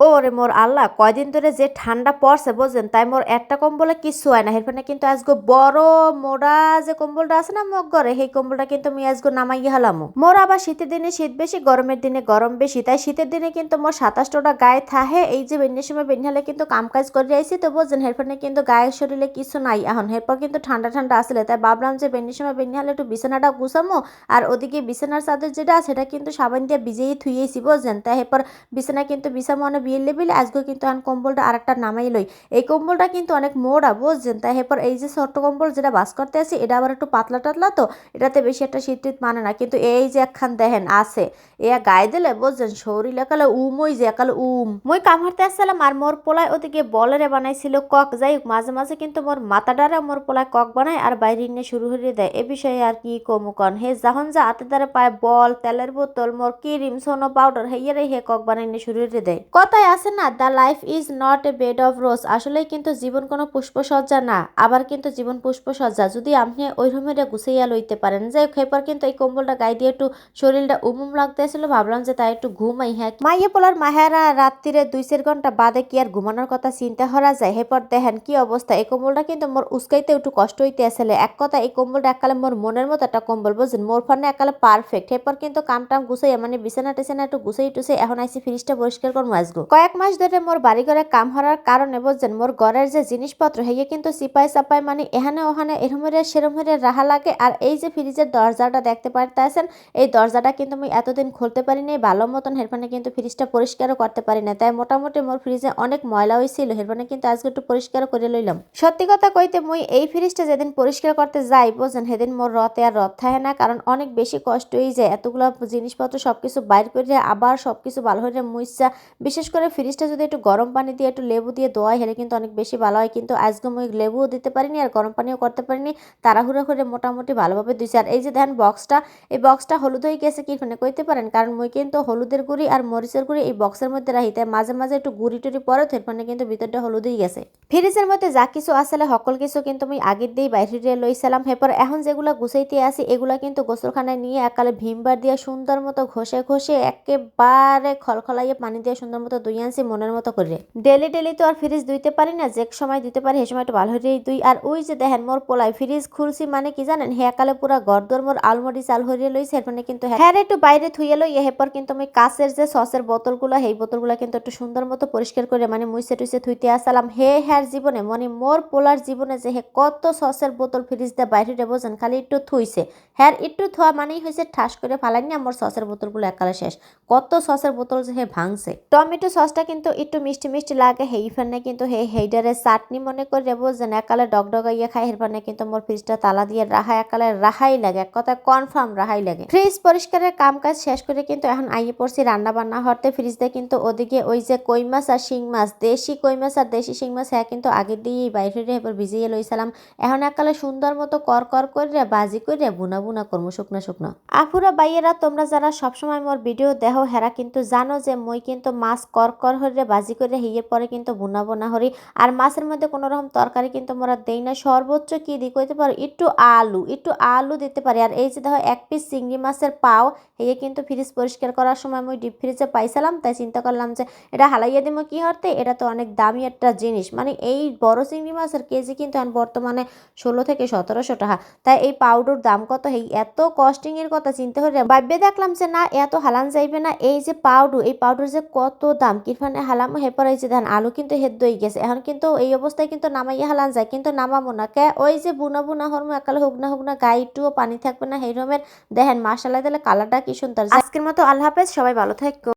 ওরে মোর আল্লাহ কয়দিন ধরে যে ঠান্ডা পড়ছে বুঝছেন তাই মোর একটা কম্বলে কিচ্ছু হয় না। এরপরে কিন্তু আজকে বড় মোড়া যে কম্বলটা আছে না মগ ঘরে, সেই কম্বলটা কিন্তু আমি আজকে নামাই হালাম। মোর আবার শীতের দিনে শীত বেশি, গরমের দিনে গরম বেশি। তাই শীতের দিনে কিন্তু মোর সাতাশটা গায়ে থাহে, এই যে বেন্যের সময় বেন্যালে কিন্তু কাম কাজ করে আইসি তো বুঝছেন এরপরে কিন্তু গায়ের শরীরে কিছু নাই এখন। এরপর কিন্তু ঠান্ডা ঠান্ডা আসলে, তাই ভাবলাম যে বেন্যের সময় বেন্যালে একটু বিছানাটা গুছামো, আর ওদিকে বিছানার চাদর যেটা, সেটা কিন্তু সাবান দিয়ে ভিজেই থুইয়েছি বুঝছেন তাই এরপর বিছানা কিন্তু বিছামো মনে বিয়ে লেবিল আজকে কিন্তু এখন কম্বলটা আর একটা নামাই লই। এই কম্বলটা কিন্তু অনেক মোড়া, বুঝছেন? তাই এরপর এই যে ছোট্ট কম্বল যেটা বাস করতে আছে, এটা আবার একটু পাতলা টাতলা তো, এটাতে বেশি একটা শীত মানে না। কিন্তু এই যে একখান দেখেন, আছে। এ গায়ে দিলে, বুঝছেন? শরীর একালে উম ওই যে একালে উম। মই কাম হারতে আসছিলাম আর মোর পোলায় ওদিকে বলেরে বানাইছিল কক। যাই মাঝে মাঝে কিন্তু মোর মাথাডারে মোর পোলায় কক বানায় আর বাইরে নিয়ে শুরু হয়ে দেয়। এ বিষয়ে আর কি কমু কন? হে যখন যা হাতে দ্বারা পায় বল, তেলের বোতল, মোর ক্রিম, সোনো পাউডার হেয়ারে হে কক বানাই নিয়ে শুরু হয়ে দেয়। কথায় আছে না the life is not a bed of rose আসলে কিন্তু জীবন কোনো পুষ্পসজ্জা না, আবার কিন্তু জীবন পুষ্পসজ্জা। যদি আপনি ওই রুমের গুছাইয়া লইতে পারেন যে খেপার কিন্তু এই কম্বলটা গায়ে দিয়ে একটু শরীরটা উমুম লাগতেছিল ভাবলাম যে তাই একটু ঘুমাই হ্যাঁ মাইয়ে পোলার মাহেরা রাত্রিরে দুই চার ঘণ্টা বাদে কি আর ঘুমানোর কথা চিন্তা করা যায়? হেপর দেখেন কি অবস্থা, এই কম্বলটা কিন্তু মোর উস্কাইতে একটু কষ্ট হইতে আসলে এক কথা এই কম্বলটা এককালে মোর মনের মতো একটা কম্বল, বুঝছেন? মোর ফানে এককালে পারফেক্ট হেপর কিন্তু কাম টাম গুছাইয়া মানে বিছানা টিছানা একটু গুছাই টুসে এখন আইসি ফ্রিজটা পরিষ্কার করব আসব কয়েক মাস ধরে মোর বাড়ি ঘরে কাম হওয়ার কারণে বুঝছেন, মোর ঘরের যে জিনিসপত্র, হেয়ে কিন্তু সিপাই সাপাই মানে এখানে ওখানে এরমরে সেরমরে রাহা লাগে। আর এই যে ফ্রিজের দরজাটা দেখতে পারতেছেন, এই দরজাটা কিন্তু আমি এতদিন খুলতে পারি নাই ভালো মতন হেরফানে কিন্তু ফ্রিজটা পরিষ্কারও করতে পারি না তাই মোটামুটি মোর ফ্রিজে অনেক ময়লা হয়েছিল হেরফানে কিন্তু আজকে একটু পরিষ্কার করে লইলাম। সত্যি কথা কইতে মুই এই ফ্রিজটা যেদিন পরিষ্কার করতে যাই, বুঝছেন, সেদিন মোর রথে আর রথ থাকে না, কারণ অনেক বেশি কষ্ট হয়ে যায় এতগুলো জিনিসপত্র সবকিছু বাইর করে আবার সবকিছু ভালো হয়ে মুইসা বিশেষ করে ফ্রিজটা যদি একটু গরম পানি দিয়ে একটু লেবু দিয়ে দোয়াই হেলে কিন্তু অনেক বেশি ভালো হয়। কিন্তু আজকে মুই লেবুও দিতে পারিনি আর গরম পানিও করতে পারিনি। তাড়াহুড়ো করে মোটামুটি ভালোভাবে দিয়েছি আর এই যে দেখেন বক্সটা, এই বক্সটা হলুদ হয়ে গেছে কি ফোনে কইতে পারেন? কারণ মুই কিন্তু হলুদের গুঁড়ি আর মরিচের গুঁড়ি এই বক্সের মধ্যে রাখি। তাই মাঝে মাঝে একটু গুঁড়ি টুড়ি পরে মানে কিন্তু ভিতরটা হলুদ হয়ে গেছে। ফ্রিজের মধ্যে যা কিছু আসলে সকল কিছু কিন্তু আমি আগের দিয়েই বাইরে লইছিলাম। এরপর এখন যেগুলো গুছাইতে আসি, এগুলা কিন্তু গোসলখানায় নিয়ে একালে ভীমবার দিয়ে সুন্দর মতো ঘষে ঘষে একেবারে খলখলাইয়ে পানি দিয়ে সুন্দর মতো দুই আনছি মনের মতো করে। ডেলি ডেলি তো আর ফ্রিজ ধুইতে পারি না, যে সময় দিতে পারি সে সময় একটু ভালো হয়েই দুই আর ওই যে দেখেন মোর পোলাই ফ্রিজ খুলছি মানে কি জানেন হে একালে পুরা গরদর মোর আলমরি চাল হরিয়ে লইছে, এর মানে কিন্তু হ্যাঁ। একটু বাইরে থুয়ে লই এরপর কিন্তু আমি কাঁচের যে সসের বোতলগুলো, সেই বোতলগুলো কিন্তু একটু সুন্দর মতো পরিষ্কার করে মানে মুইসে টুইসে থুইতে আসালাম। হে হ্যার জীবনে মানে মোর পোলার জীবনে যে হে কত সসের বোতল ফ্রিজ দিয়ে বাইরে বোঝেন, খালি একটু থুইছে হ্যাঁ একটু থোয়া মানেই হয়েছে ঠাস করে ফালাইনি আমার সসের বোতলগুলো একালে শেষ। কত সসের বোতল যে হে ভাঙছে। টমেটো সসটা কিন্তু একটু মিষ্টি মিষ্টি লাগে। হেই ফেনে কিন্তু হে হেইডারে চাটনি মনে করে বোঝেন একালে ডগডগাইয়া খাই হের ফেনে কিন্তু মোর ফ্রিজটা তালা দিয়ে রাহা একালে রাহাই লাগে, এক কথা কনফার্ম রাহাই লাগে। ফ্রিজ পরিষ্কারের কাম কাজ শেষ করে কিন্তু এখন আইয়ে পড়ছি রান্না বান্না হতে ফ্রিজ দিয়ে কিন্তু ওদিকে ওই যে কই মাছ আর শিং মাছ, দেশি কই মাছ আর দেশি শিং মাছ হ্যাঁ কিন্তু আগের দিয়েই বাইরে এবার ভিজিয়ে লইছিলাম এখন একালে সুন্দর মতো কর কর করে বাজি করে বুনা বুনা করব শুকনো শুকনো। আফুরা বাইয়েরা তোমরা যারা সবসময় মোর ভিডিও দেহ হেরা কিন্তু জানো যে মই কিন্তু মাছ কর কর হরে বাজি করে হিয়ের পরে কিন্তু বুনা বুনা হরি। আর মাছের মধ্যে কোনো রকম তরকারি কিন্তু মোরা দেই না। সর্বোচ্চ কি দিই কইতে পারো? একটু আলু একটু আলু দিতে পারি। আর এই যে দেখো, এক পিস চিংড়ি মাছের পাও হেয়ে কিন্তু ফ্রিজ পরিষ্কার করার সময় আমি ডিপ ফ্রিজে পাইছিলাম, তাই চিন্তা করলাম যে এটা হালাইয়া দিব কি হতে এটা তো অনেক দামি একটা জিনিস। মানে এই বড় চিংড়ি মাছের কেজি কিন্তু এখন বর্তমানে ষোলো থেকে সতেরোশো টাকা। তাই এই পাউডার দাম কত? এই এত কস্টিং এর কথা চিন্তা করে ভাববে দেখলাম যে না, এত হালান যাইবে না। এই যে পাউডার, এই পাউডার যে কত দাম? কিরফানে হালাম হেপর এই দেন আলু কিন্তু হেদ দই গেছে। এখন কিন্তু এই অবস্থায় কিন্তু নামাইয়া হালান যায়, কিন্তু নামাবো না। কে? ওই যে বুনা বুনা হরমো, একালে হুগনা হুগনা গাইটুও পানি থাকবে না সেই রকমের দেখেন মাসালা দিলে কালারটা কি সুন্দর। আজকের মতো আল্লাহ হাফেজ, সবাই ভালো থাকো।